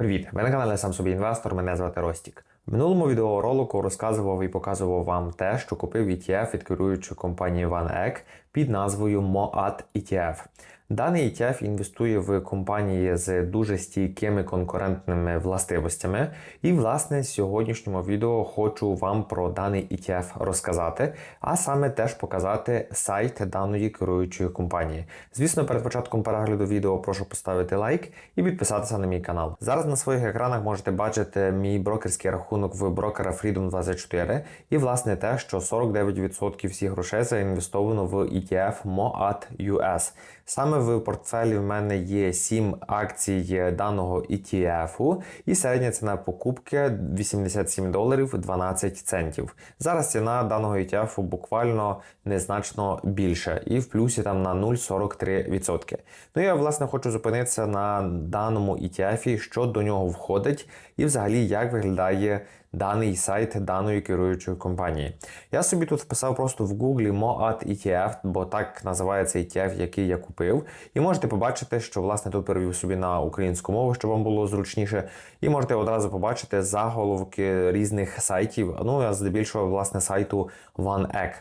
Привіт! Ви на каналі Сам собі інвестор. Мене звати Ростік. В минулому відеоролику розказував і показував вам те, що купив ETF від керуючої компанії OneEck під назвою MOAT ETF. Даний ETF інвестує в компанії з дуже стійкими конкурентними властивостями. І, власне, в сьогоднішньому відео хочу вам про даний ETF розказати, а саме теж показати сайт даної керуючої компанії. Звісно, перед початком перегляду відео прошу поставити лайк і підписатися на мій канал. Зараз на своїх екранах можете бачити мій брокерський рахунок в брокера Freedom24 і, власне, те, що 49% всіх грошей заінвестовано в ETF MOAT US. Саме в портфелі в мене є 7 акцій даного ETF, і середня ціна покупки 87 доларів 12 центів. Зараз ціна даного ETF буквально незначно більша, і в плюсі там на 0,43%. Ну я власне хочу зупинитися на даному ETF, що до нього входить, і взагалі як виглядає даний сайт даної керуючої компанії. Я собі тут вписав просто в Google MOAT ETF, бо так називається ETF, який я купив. І можете побачити, що власне тут перевів собі на українську мову, щоб вам було зручніше. І можете одразу побачити заголовки різних сайтів. Ну, я здебільшого, власне, сайту OneEck.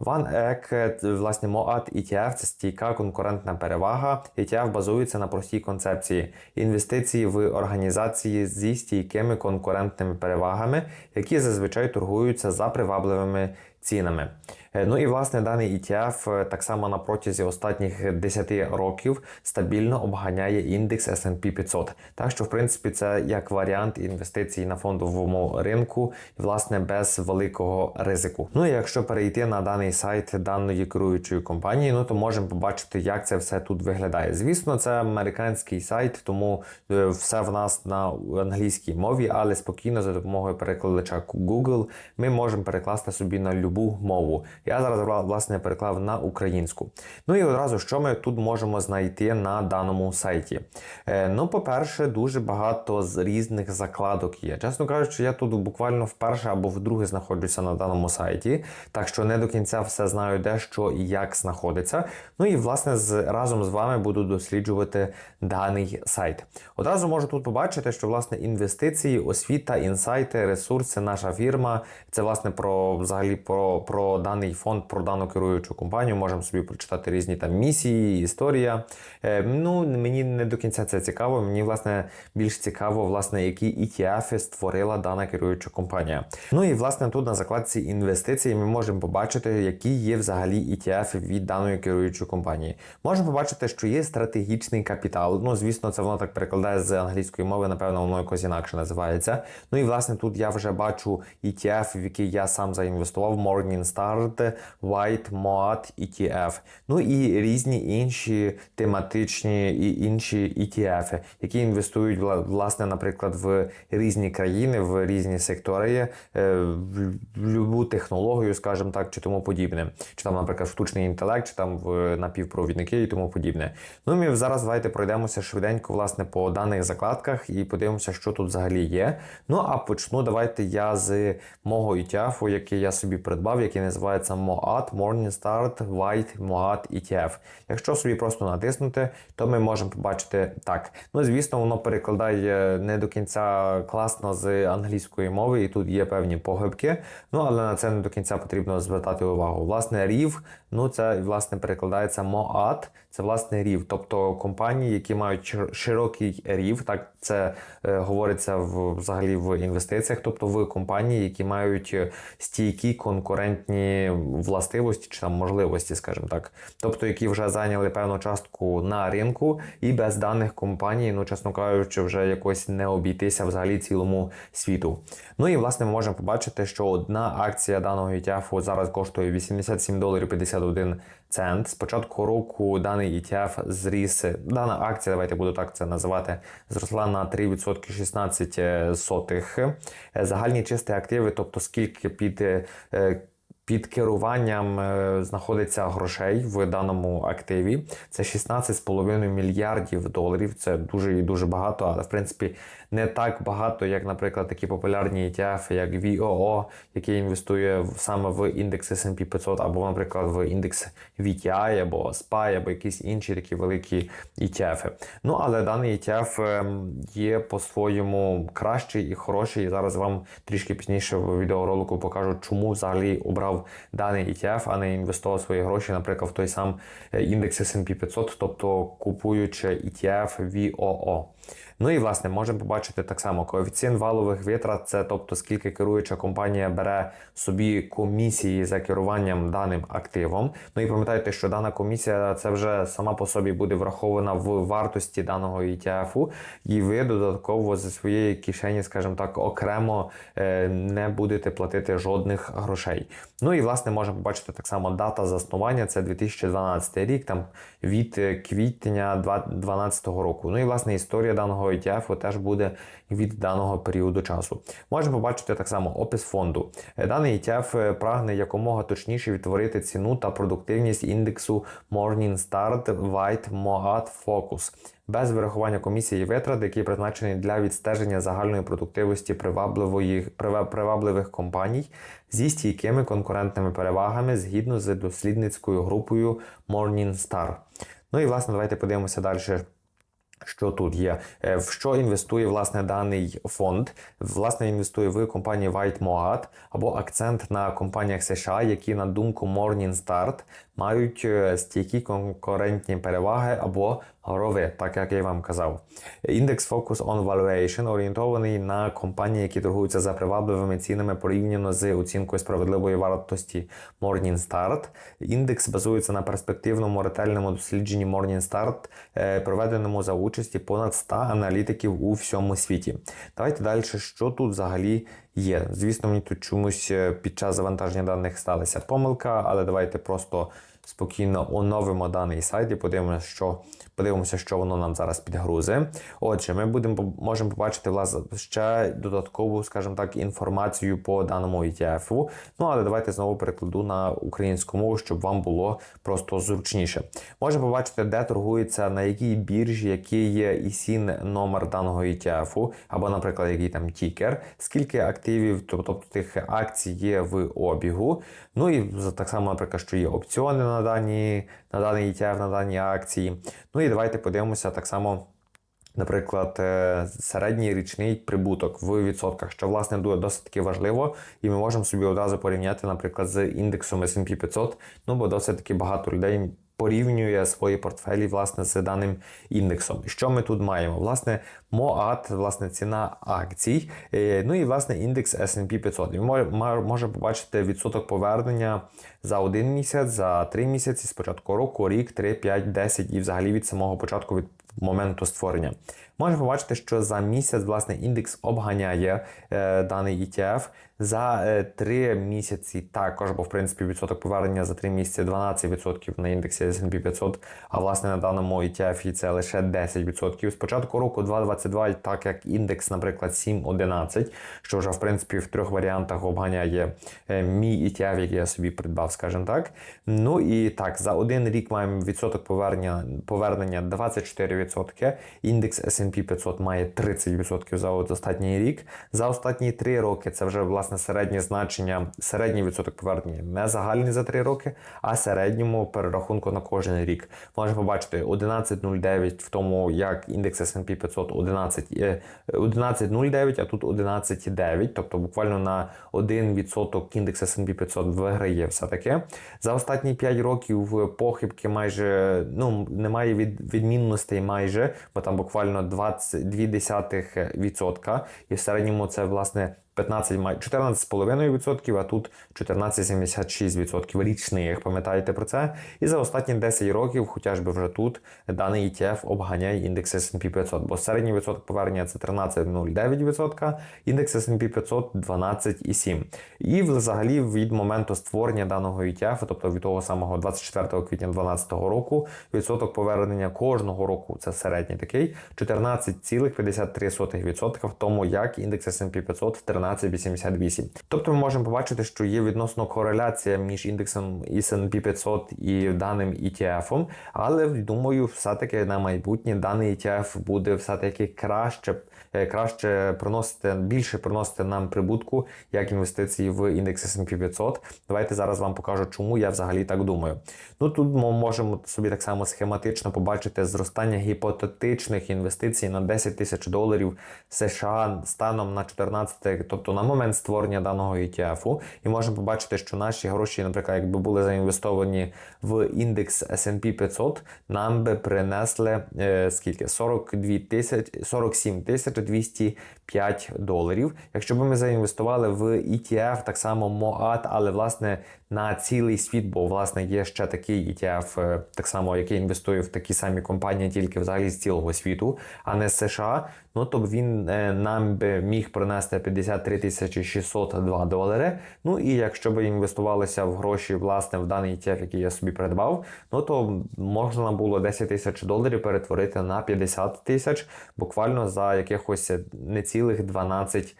OneEck, власне, MOAT ETF – це стійка конкурентна перевага. ETF базується на простій концепції інвестиції в організації зі стійкими конкурентними перевагами, які зазвичай торгуються за привабливими цінами. Ну і власне даний ETF так само на протязі останніх 10 років стабільно обганяє індекс S&P 500. Так що, в принципі, це як варіант інвестицій на фондовому ринку, власне, без великого ризику. Ну і якщо перейти на даний сайт даної керуючої компанії, ну то можемо побачити, як це все тут виглядає. Звісно, це американський сайт, тому все в нас на англійській мові, але спокійно за допомогою перекладача Google ми можемо перекласти собі на любу мову. Я зараз власне переклав на українську. Ну і одразу, що ми тут можемо знайти на даному сайті. Е, ну, по-перше, дуже багато з різних закладок є. Чесно кажучи, я тут буквально вперше або вдруге знаходжуся на даному сайті, так що не до кінця все знаю, де що і як знаходиться. Ну і власне з разом з вами буду досліджувати даний сайт. Одразу можу тут побачити, що власне інвестиції, освіта, інсайти, ресурси, наша фірма. Це власне про взагалі про, про даний фонд про дану керуючу компанію. Можемо собі прочитати різні там місії, історія. Е, ну мені не до кінця це цікаво. Мені власне більш цікаво, власне, які ETF створила дана керуюча компанія. Ну і власне тут на закладці інвестицій ми можемо побачити, які є взагалі ETF від даної керуючої компанії. Можемо побачити, що є стратегічний капітал. Ну, звісно, це воно так перекладає з англійської мови, напевно, воно якось інакше називається. Ну і власне тут я вже бачу ETF, в який я сам заінвестував, Morningstar, White, MOAT, ETF. Ну і різні інші тематичні і інші ETF, які інвестують власне, наприклад, в різні країни, в різні сектори, е, в любу технологію, скажімо так, чи тому подібне. Чи там, наприклад, штучний інтелект, чи там в напівпровідники і тому подібне. Ну ми зараз давайте пройдемося швиденько, власне, по даних закладках і подивимося, що тут взагалі є. Ну а почну давайте я з мого ETF, який я собі придбав, який називається MOAT, Morningstar White MOAT ETF. Якщо собі просто натиснути, то ми можемо побачити так. Ну, звісно, воно перекладає не до кінця класно з англійської мови, і тут є певні погибки. Ну, але на це не до кінця потрібно звертати увагу. Власне, рів, ну це власне перекладається MOAT, це власне рів, тобто компанії, які мають широкий рів, так це е, говориться в взагалі в інвестиціях, тобто в компанії, які мають стійкі конкурентні властивості чи там можливості, скажімо так, тобто які вже зайняли певну частку на ринку, і без даних компаній, ну чесно кажучи, вже якось не обійтися взагалі цілому світу. Ну і власне ми можемо побачити, що одна акція даного ETF зараз коштує 87 доларів 51 цент. З початку року даний ETF зріс, дана акція, давайте буду так це називати, зросла на 3% 16 сотих. Загальні чисті активи, тобто скільки під під керуванням е, знаходиться грошей в даному активі. Це 16,5 мільярдів доларів. Це дуже і дуже багато, але в принципі не так багато, як, наприклад, такі популярні ETF, як VOO, який інвестує саме в індекс S&P 500, або, наприклад, в індекс VTI, або SPY, або якісь інші такі великі ETF. Ну але даний ETF ем, є по-своєму кращий і хороший. І зараз вам трішки пізніше в відеоролику покажу, чому взагалі обрав даний ETF, а не інвестував свої гроші, наприклад, в той сам е, індекс S&P 500, тобто купуючи ETF VOO. Ну і власне можемо побачити так само коефіцієнт валових витрат, це тобто скільки керуюча компанія бере собі комісії за керуванням даним активом. Ну і пам'ятайте, що дана комісія це вже сама по собі буде врахована в вартості даного ETF, і ви додатково зі своєї кишені, скажімо так, окремо е, не будете платити жодних грошей. Ну і власне можемо побачити так само дата заснування, це 2012 рік, там від е, квітня 2012 року. Ну і власне історія даного ETF теж буде від даного періоду часу. Можемо побачити так само опис фонду. Даний ETF прагне якомога точніше відтворити ціну та продуктивність індексу Morningstar White Moat Focus без вирахування комісії витрат, який призначений для відстеження загальної продуктивності привабливої привабливих компаній зі стійкими конкурентними перевагами згідно з дослідницькою групою Morningstar. Ну і власне давайте подивимося далі. Що тут є? Е, В що інвестує власне даний фонд? Власне інвестує в компанії White Moat або акцент на компаніях США, які на думку Morningstar мають е, стійкі конкурентні переваги або горови, так як я вам казав. Індекс Focus on Valuation орієнтований на компанії, які торгуються за привабливими цінами порівняно з оцінкою справедливої вартості Morningstar. Індекс базується на перспективному ретельному дослідженні Morningstar, е, проведеному за участі понад 100 аналітиків у всьому світі. Давайте далі, що тут взагалі є. Звісно, мені тут чомусь е, під час завантаження даних сталася помилка, але давайте просто спокійно оновимо даний сайт і подивимося, що, подивимося, що воно нам зараз підгрузе. Отже, ми будемо можемо побачити власне ще додаткову, скажімо так, інформацію по даному ETF. Ну але давайте знову перекладу на українську мову, щоб вам було просто зручніше. Можемо побачити, де торгується, на якій біржі, який є ISIN номер даного ETF, або, наприклад, який там тікер, скільки активів, тобто тих акцій є в обігу. Ну і так само, наприклад, що є опціони на дані, на даний ETF, на дані акції. Ну і давайте подивимося так само. Наприклад, е, середній річний прибуток в відсотках, що власне досить таки важливо, і ми можемо собі одразу порівняти, наприклад, з індексом S&P 500, ну бо досить таки багато людей порівнює свої портфелі власне з даним індексом. Що ми тут маємо? Власне, МОАТ, власне, ціна акцій, е, ну і власне індекс S&P 500. І мо- може побачити відсоток повернення за один місяць, за три місяці, з початку року, рік, 3, 5, 10 і взагалі від самого початку від моменту створення. Можна побачити, що за місяць власне індекс обганяє е, даний ETF. За е, 3 місяці також, бо в принципі відсоток повернення за 3 місяці 12% на індексі S&P 500, а власне на даному ETF це лише 10%. З початку року 2022, так як індекс, наприклад, 7.11, що вже в принципі в трьох варіантах обганяє е, мій ETF, який я собі придбав, скажімо так. Ну і так, за один рік маємо відсоток повернення, повернення 24%. Індекс S&P 500 має 30% за останній рік. За останні 3 роки це вже власне середнє значення, середній відсоток повернення, не загальний за 3 роки, а середньому перерахунку на кожен рік. Можна побачити 11,09 в тому, як індекс S&P 500 11, е, 11,09, а тут 11,9, тобто буквально на 1% індекс S&P 500 виграє все-таки. За останні 5 років похибки майже ну, немає від, відмінностей майже, бо там буквально 22%, і в середньому це власне 15, май- 14,5%, а тут 14,76% річних, пам'ятаєте про це? І за останні 10 років, хоча ж би вже тут, даний ETF обганяє індекс S&P 500, бо середній відсоток повернення це 13,09%, індекс S&P 500 12,7%. І взагалі від моменту створення даного ETF, тобто від того самого 24 квітня 2012 року, відсоток повернення кожного року, це середній такий, 14,53%, в тому як індекс S&P 500 в 13 13,88. Тобто ми можемо побачити, що є відносно кореляція між індексом S&P 500 і даним ETF, але думаю, все-таки на майбутнє даний ETF буде все-таки краще е, краще приносити більше приносити нам прибутку як інвестиції в індекс S&P 500. Давайте зараз вам покажу, чому я взагалі так думаю. Ну тут ми можемо собі так само схематично побачити зростання гіпотетичних інвестицій на 10 тисяч доларів США станом на 14, тобто на момент створення даного ETF. І можемо побачити, що наші гроші, наприклад, якби були заінвестовані в індекс S&P 500, нам би принесли е, скільки 42 тисяч 47 тисяч 205 доларів. Якщо б ми заінвестували в ETF, так само МОАТ, але власне на цілий світ, бо власне є ще такий ETF, е, так само який інвестує в такі самі компанії, тільки взагалі з цілого світу, а не з США. Ну то б він е, нам би міг принести 53 тисячі 602 долари. Ну і якщо б інвестувалося в гроші власне в даний ETF, який я собі придбав, ну то можна було 10 тисяч доларів перетворити на 50 тисяч буквально за якихось нецілих 12 е,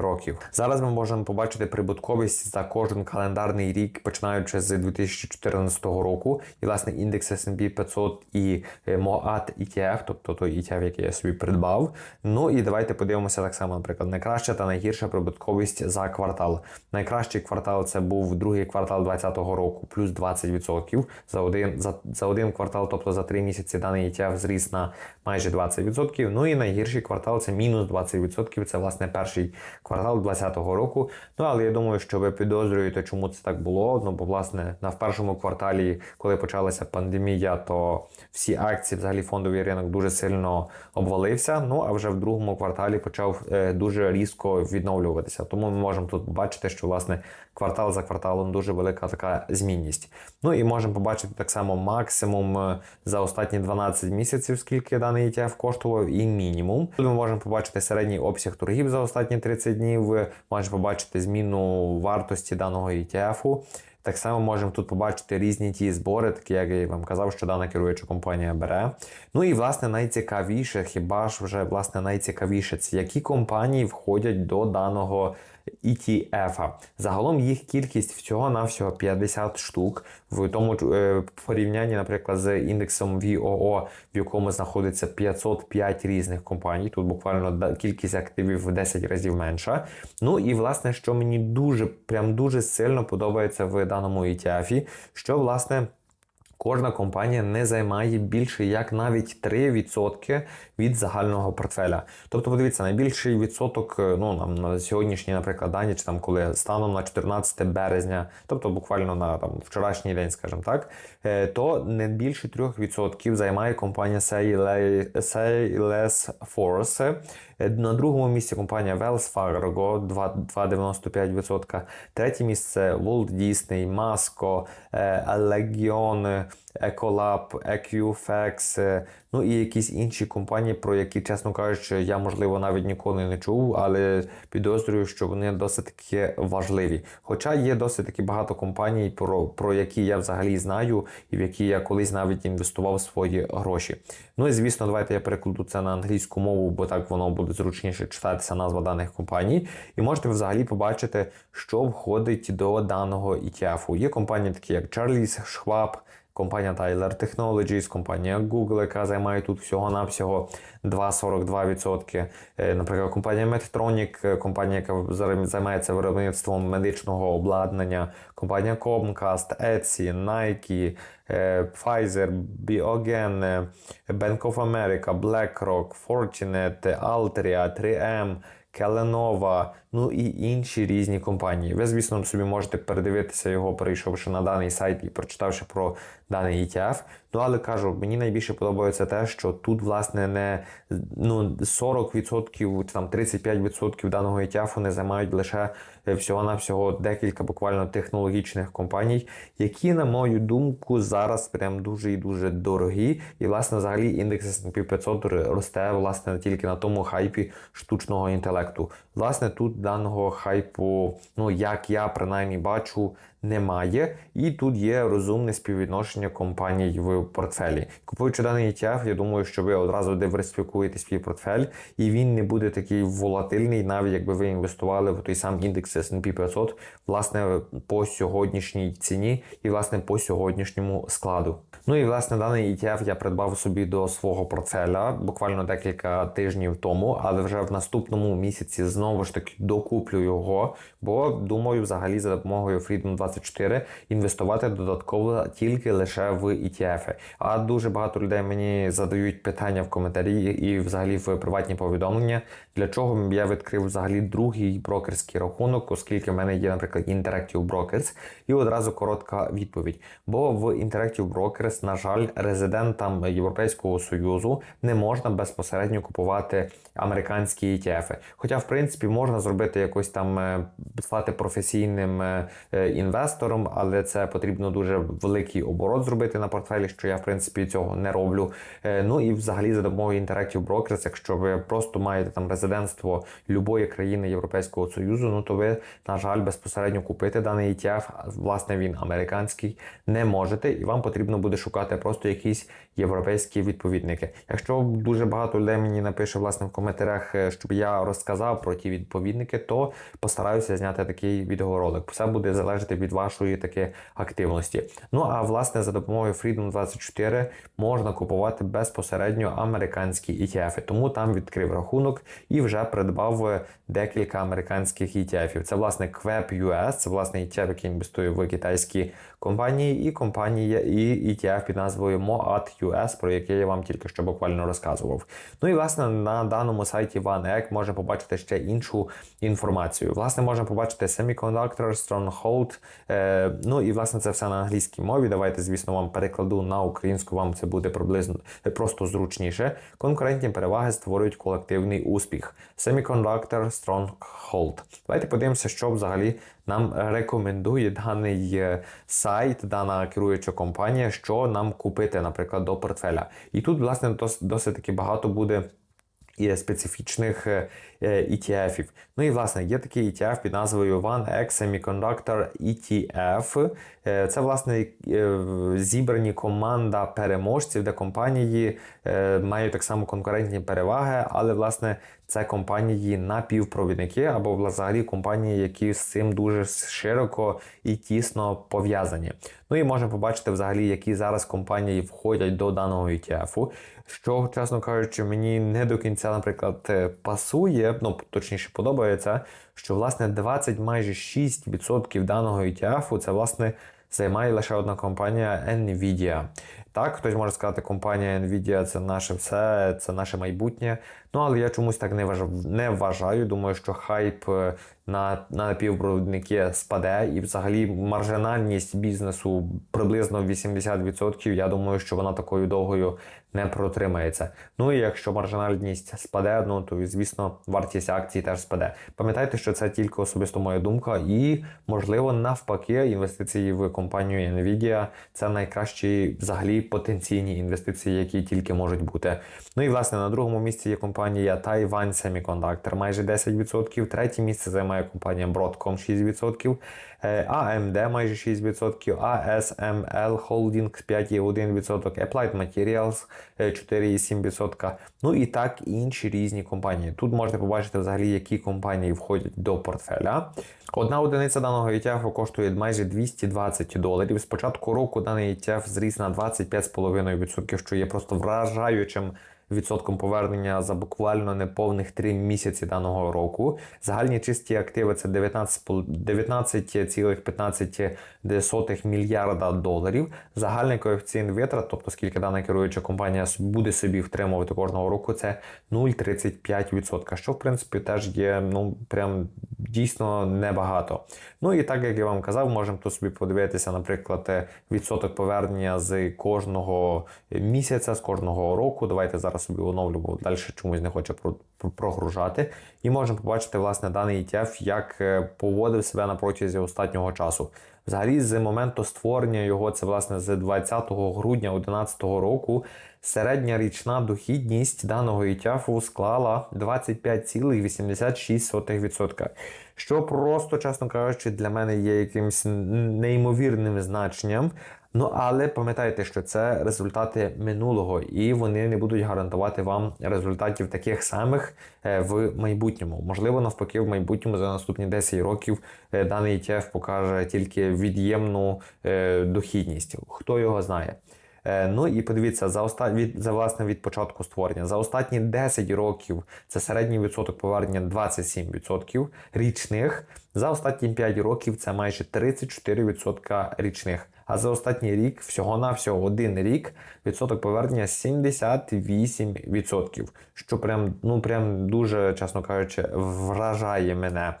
років. Зараз ми можемо побачити прибутковість за кожен календарний рік, починаючи з 2014 року. І власне індекс S&P 500 і е, MOAT ETF, тобто той ETF, який я собі придбав. Ну і давайте подивимося так само, наприклад, найкраща та найгірша прибутковість за квартал. Найкращий квартал це був другий квартал 2020 року, плюс 20% за один за, за один квартал, тобто за три місяці даний ETF зріс на майже 20%. Ну і найгірший квартал це мінус 20%. Це власне перший квартал 2020 року. Ну але я думаю, що ви підозрюєте, чому це так було. Ну бо власне на першому кварталі, коли почалася пандемія, то всі акції, взагалі фондовий ринок дуже сильно обвалився. Ну а вже в другому кварталі почав е, дуже різко відновлюватися. Тому ми можемо тут побачити, що власне квартал за кварталом дуже велика така змінність. Ну і можемо побачити так само максимум е, за останні 12 місяців, скільки даний ETF коштував, і мінімум. Тут ми можемо побачити середній обсяг торгів за останні 30 днів. можеш побачити зміну вартості даного ETF. Так само можемо тут побачити різні ті збори, такі як я вам казав, що дана керуюча компанія бере. Ну і власне найцікавіше, хіба ж вже власне найцікавіше, це які компанії входять до даного ETF. Загалом їх кількість всього навсього 50 штук. В тому е, порівнянні, наприклад, з індексом VOO, в якому знаходиться 505 різних компаній. Тут буквально кількість активів в 10 разів менша. Ну і власне, що мені дуже прям дуже сильно подобається в даному ETF, що власне. Кожна компанія не займає більше як навіть 3% від загального портфеля. Тобто, подивіться, найбільший відсоток, е, ну нам на сьогоднішній, наприклад, дані, чи там коли станом на 14 березня, тобто буквально на там вчорашній день, скажімо так, е, то не більше 3% займає компанія Salesforce. Е, на другому місці компанія Wells Fargo 2,95%. Третє місце Walt Disney, Masco, Legion, Ecolab, Equifax, ну і якісь інші компанії, про які, чесно кажучи, я можливо навіть ніколи не чув, але підозрюю, що вони досить таки важливі. Хоча є досить таки багато компаній, про, про які я взагалі знаю, і в які я колись навіть інвестував свої гроші. Ну і звісно, давайте я перекладу це на англійську мову, бо так воно буде зручніше читатися назва даних компаній. І можете взагалі побачити, що входить до даного ETF. Є компанії, такі як Charles Schwab, компанія Tyler Technologies, компанія Google, яка займає тут всього-навсього 2,42%. Е, наприклад, компанія Medtronic, компанія, яка займається виробництвом медичного обладнання, компанія Comcast, Etsy, Nike, е, Pfizer, Biogen, Bank of America, BlackRock, Fortinet, Altria, 3M, Келенова, ну і інші різні компанії. Ви, звісно, собі можете передивитися його, перейшовши на даний сайт і прочитавши про даний ETF. Ну, але кажу, мені найбільше подобається те, що тут, власне, не ну, 40% там 35% даного ETF не займають лише е, всього-навсього декілька буквально технологічних компаній, які, на мою думку, зараз прям дуже і дуже дорогі. І, власне, взагалі індекс S&P 500 росте власне тільки на тому хайпі штучного інтелекту. Власне, тут даного хайпу, ну як я принаймні бачу, немає. І тут є розумне співвідношення компаній в портфелі. Купуючи даний ETF, я думаю, що ви одразу диверсифікуєте свій портфель, і він не буде такий волатильний, навіть якби ви інвестували в той сам індекс S&P 500, власне, по сьогоднішній ціні і власне по сьогоднішньому складу. Ну і власне даний ETF я придбав собі до свого портфеля буквально декілька тижнів тому, але вже в наступному місяці знову ж таки докуплю його, бо думаю, взагалі за допомогою Freedom 24 інвестувати додатково тільки лише в ETF. А дуже багато людей мені задають питання в коментарі і взагалі в приватні повідомлення, для чого я відкрив взагалі другий брокерський рахунок, оскільки в мене є, наприклад, Interactive Brokers. І одразу коротка відповідь. Бо в Interactive Brokers, на жаль, резидентам Європейського Союзу не можна безпосередньо купувати американські ETF. Хоча, в принципі, можна зробити якось там е, стати професійним е, е, інвестором, але це потрібно дуже великий оборот зробити на портфелі, що я в принципі цього не роблю. Ну і взагалі за допомогою Interactive Brokers, якщо ви просто маєте там резидентство любої країни Європейського Союзу, ну то ви, на жаль, безпосередньо купити даний ETF, власне, він американський, не можете, і вам потрібно буде шукати просто якісь європейські відповідники. Якщо дуже багато людей мені напише власне в коментарях, щоб я розказав про ті відповідники, то постараюся зняти такий відеоролик. Все буде залежати від вашої таки активності. Ну а власне за допомогою Freedom 24 можна купувати безпосередньо американські ETF. Тому там відкрив рахунок і вже придбав декілька американських ETF. Це власне QEP US, це власне ETF, який інвестує в китайські компанії, і компанія і ETF під назвою MOAT US, про яке я вам тільки що буквально розказував. Ну і власне на даному сайті OneEck можна побачити ще іншу інформацію. Власне, можна побачити Semiconductor, Stronghold, е, ну і власне це все на англійській мові. Давайте, звісно, вам перекладу на українську, вам це буде приблизно просто зручніше. Конкурентні переваги створюють колективний успіх. Semiconductor Stronghold. Давайте подивимося, що взагалі нам рекомендує даний е, сайт, дана керуюча компанія, що нам купити, наприклад, до портфеля. І тут, власне, досить таки багато буде. І специфічних ETF-ів. Ну і власне є такий ETF під назвою OneX Semiconductor ETF. Це власне зібрані команда переможців, де компанії мають так само конкурентні переваги, але власне це компанії напівпровідники або взагалі компанії, які з цим дуже широко і тісно пов'язані. Ну і можемо побачити взагалі, які зараз компанії входять до даного ETF, що, чесно кажучи, мені не до кінця, наприклад, пасує, ну точніше подобається, що власне 20 майже 6% даного ETF це власне займає лише одна компанія Nvidia. Так, хтось може сказати, компанія Nvidia це наше все, це наше майбутнє. Ну але я чомусь так не вважаю. Думаю, що хайп е, на на напівпровідники спаде, і взагалі маржинальність бізнесу приблизно 80%. Я думаю, що вона такою довгою не протримається. Ну і якщо маржинальність спаде, ну то звісно вартість акцій теж спаде. Пам'ятайте, що це тільки особисто моя думка, і можливо навпаки, інвестиції в компанію Nvidia це найкращі взагалі потенційні інвестиції, які тільки можуть бути. Ну і власне на другому місці є компанія Taiwan Semiconductor, майже 10%. Третє місце займає компанія Broadcom 6%. AMD майже 6%, ASML Holdings 5,1%, Applied Materials 4,7%. Ну і так інші різні компанії. Тут можете побачити взагалі, які компанії входять до портфеля. Одна одиниця даного ETF коштує майже 220 доларів. З початку року даний ETF зріс на 25,5%, що є просто вражаючим відсотком повернення за буквально неповних 3 місяці даного року. Загальні чисті активи це 19,15 19 мільярда доларів. Загальний коефіцієнт витрат, тобто скільки дана керуюча компанія буде собі втримувати кожного року, це 0,35%. Що в принципі теж є ну прям дійсно небагато. Ну і так як я вам казав, можемо тут собі подивитися, наприклад, відсоток повернення з кожного місяця, з кожного року. Давайте зараз собі оновлю, бо далі чомусь не хоче прогружати. І можемо побачити власне даний ETF, як е, поводив себе на протязі останнього часу. Взагалі, з моменту створення його, це власне з 20 грудня 2011 року, середня річна дохідність даного ETF склала 25,86%. Що просто, чесно кажучи, для мене є якимось неймовірним значенням. Ну але пам'ятайте, що це результати минулого, і вони не будуть гарантувати вам результатів таких самих е, в майбутньому. Можливо, навпаки, в майбутньому за наступні 10 років е, даний ETF покаже тільки від'ємну е, дохідність. Хто його знає? Ну і подивіться, за оста... від за власне від початку створення за останні 10 років це середній відсоток повернення 27% річних. За останні 5 років це майже 34% річних. А за останній рік, всього-навсього один рік, відсоток повернення 78%. Що прям, ну прям дуже, чесно кажучи, вражає мене.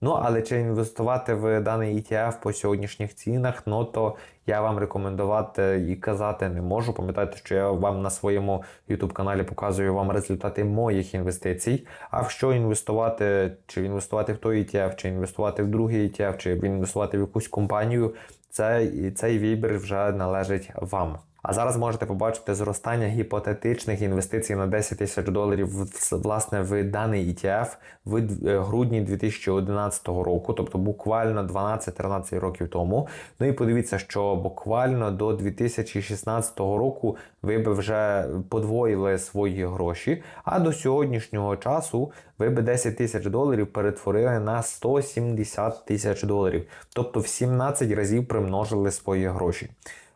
Ну, але чи інвестувати в даний ETF по сьогоднішніх цінах, ну то я вам рекомендувати і казати не можу. Пам'ятайте, що я вам на своєму YouTube каналі показую вам результати моїх інвестицій. А в що інвестувати, чи інвестувати в той ETF, чи інвестувати в другий ETF, чи інвестувати в якусь компанію, це, цей вибір вже належить вам. А зараз можете побачити зростання гіпотетичних інвестицій на 10 тисяч доларів власне в даний ETF в е, грудні 2011 року, тобто буквально 12-13 років тому. Ну і подивіться, що буквально до 2016 року ви би вже подвоїли свої гроші, а до сьогоднішнього часу ви би 10 тисяч доларів перетворили на 170 тисяч доларів, тобто в 17 разів примножили свої гроші.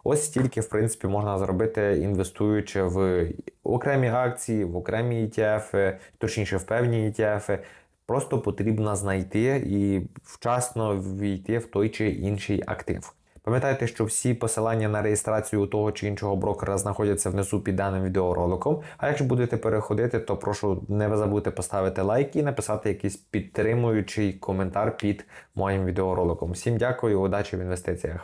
Ось стільки, в принципі, можна зробити, інвестуючи в окремі акції, в окремі ETF, точніше в певні ETF. Просто потрібно знайти і вчасно війти в той чи інший актив. Пам'ятайте, що всі посилання на реєстрацію того чи іншого брокера знаходяться внизу під даним відеороликом. А якщо будете переходити, то прошу не забудьте поставити лайк і написати якийсь підтримуючий коментар під моїм відеороликом. Всім дякую, удачі в інвестиціях.